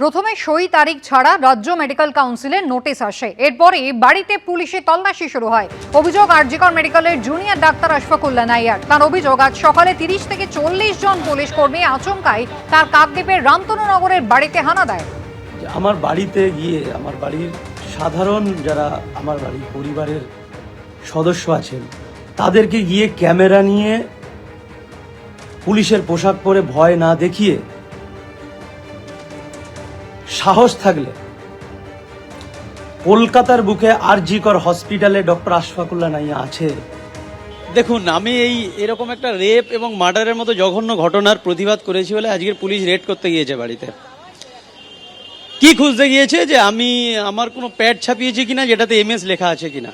প্রথমে সই তারিখ ছাড়া রাজ্য মেডিকেল কাউন্সিলের নোটিশ আসে। এরপরে বাড়িতে পুলিশে তল্লাশি শুরু হয়। অভিযোগ, আরজিকর মেডিকেলের জুনিয়র ডাক্তার আশফাকুল্লা নাইয়ার। তার অভিযোগ, আজ সকালে তিরিশ থেকে চল্লিশ জন পুলিশ কর্মী আচমকাই তার কাকদ্বীপের রামতনুনগরের বাড়িতে হানা দেয়। আমার বাড়িতে গিয়ে, আমার বাড়ির সাধারণ যারা আমার বাড়ির পরিবারের সদস্য আছেন, তাদেরকে গিয়ে ক্যামেরা নিয়ে পুলিশের পোশাক পরে ভয় না দেখিয়ে সাহস থাকলে কলকাতার বুকে আর আরজিকর হসপিটালে ডক্টর আশফাকুল্লা নাইয়া আছে। দেখুন, আমি এই এরকম একটা রেপ এবং মার্ডারের মতো জঘন্য ঘটনার প্রতিবাদ করেছি বলে আজকের পুলিশ রেড করতে গিয়েছে বাড়িতে। কি খুঁজতে গিয়েছে যে আমি আমার কোনো প্যাড ছাপিয়েছি কিনা, যেটাতে এমএস লেখা আছে কিনা?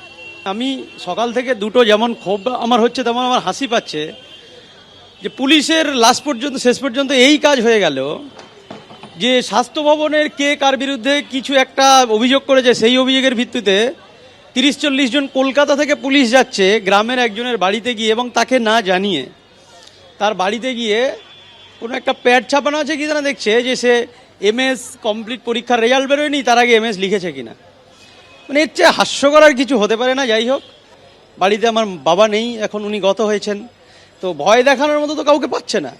আমি সকাল থেকে দুটো যেমন ক্ষোভ আমার হচ্ছে, তেমন আমার হাসি পাচ্ছে যে পুলিশের লাস্ট পর্যন্ত, শেষ পর্যন্ত এই কাজ হয়ে গেল। যে স্বাস্থ্য ভবনের কে কার বিরুদ্ধে কিছু একটা অভিযোগ করেছে, সেই অভিযোগের ভিত্তিতে তিরিশ চল্লিশ জন কলকাতা থেকে পুলিশ যাচ্ছে গ্রামের একজনের বাড়িতে গিয়ে এবং তাকে না জানিয়ে। তার বাড়িতে গিয়ে কোনো একটা প্যাড ছাপানো আছে কি না দেখছে যে সে এমএস কমপ্লিট পরীক্ষার রেজাল্ট বেরোয়নি, তার আগে এমএস লিখেছে কিনা। মানে এর চেয়ে হাস্যকর আর কিছু হতে পারে না, যাই হোক। বাড়িতে আমার বাবা নেই, এখন উনি গত হয়েছেন। তো ভয় দেখানোর মতো তো কাউকে পাচ্ছে না।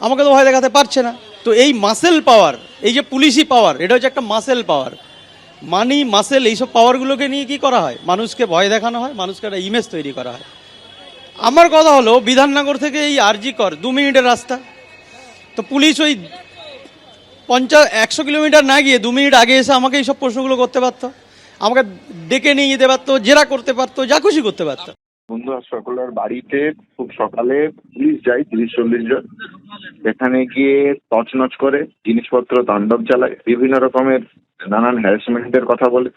আমাকে তো ভয় দেখাতে পারছে না। তো এই মাসেল পাওয়ার এই যে পুলিশি পাওয়ার এটা হচ্ছে একটা মাসেল পাওয়ার মানি মাসেল এইসব পাওয়ারগুলোকে নিয়ে কি করা হয়? মানুষকে ভয় দেখানো হয়, মানুষকে একটা ইমেজ তৈরি করা হয়। আমার কথা হলো, বিধাননগর থেকে এই আরজি কর, দু মিনিটের রাস্তা। তো পুলিশ ওই পঞ্চাশ, একশো কিলোমিটার না গিয়ে দু মিনিট আগে এসে আমাকে এইসব প্রশ্নগুলো করতে পারতো। আমাকে ডেকে নিয়ে যেতে পারতো, জেরা করতে পারতো, যা খুশি করতে পারতো। বন্ধু সকলের বাড়িতে খুব সকালে পুলিশ যায়, তিরিশ চল্লিশ জন। এখানে গিয়ে তছনছ করে, জিনিসপত্র, তাণ্ডব চালায়, বিভিন্ন রকমের নানান হ্যারাসমেন্টের কথা বলে।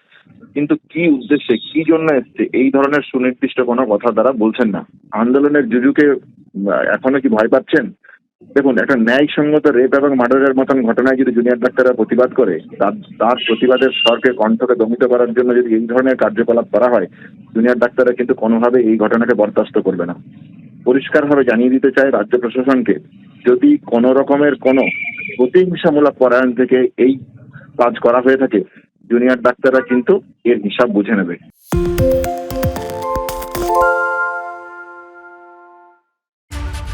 কিন্তু কি উদ্দেশ্যে, কি জন্য এসছে, এই ধরনের সুনির্দিষ্ট কোনো কথা তারা বলছেন না। আন্দোলনের জুজুকে এখনও কি ভয় পাচ্ছেন? দেখুন, একটা ন্যায়সঙ্গত রেপ এবং মার্ডারের মতন ঘটনায় যদি জুনিয়র ডাক্তাররা প্রতিবাদ করে, তার তার প্রতিবাদের স্বরকে কণ্ঠকে দমিত করার জন্য যদি এই ধরনের কার্যকলাপ করা হয় জুনিয়র ডাক্তাররা কিন্তু কোনোভাবে এই ঘটনাকে বরদাস্ত করবে না। পরিষ্কারভাবে জানিয়ে দিতে চাই রাজ্য প্রশাসনকে, যদি কোনো রকমের কোনো প্রতিহিংসামূলক পরায়ণ থেকে এই কাজ করা হয়ে থাকে জুনিয়র ডাক্তাররা কিন্তু এর হিসাব বুঝে নেবে।